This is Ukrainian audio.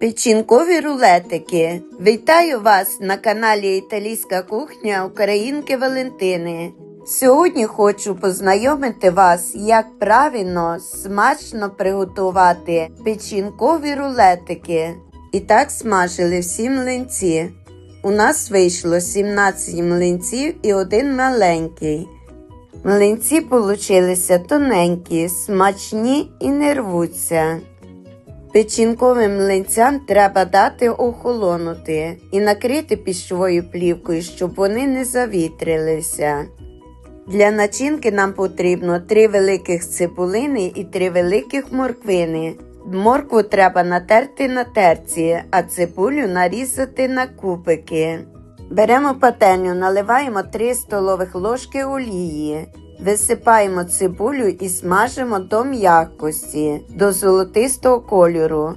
Печінкові рулетики. Вітаю вас на каналі Італійська кухня Українки Валентини. Сьогодні хочу познайомити вас, як правильно смачно приготувати печінкові рулетики. І так смажили всі млинці. У нас вийшло 17 млинців і один маленький. Млинці получилися тоненькі, смачні і не рвуться. Печінковим млинцям треба дати охолонути і накрити піщовою плівкою, щоб вони не завітрилися. Для начинки нам потрібно 3 великих цибулини і 3 великих морквини. Моркву треба натерти на терці, а цибулю нарізати на кубики. Беремо пательню, наливаємо 3 столових ложки олії. Висипаємо цибулю і смажимо до м'якості, до золотистого кольору.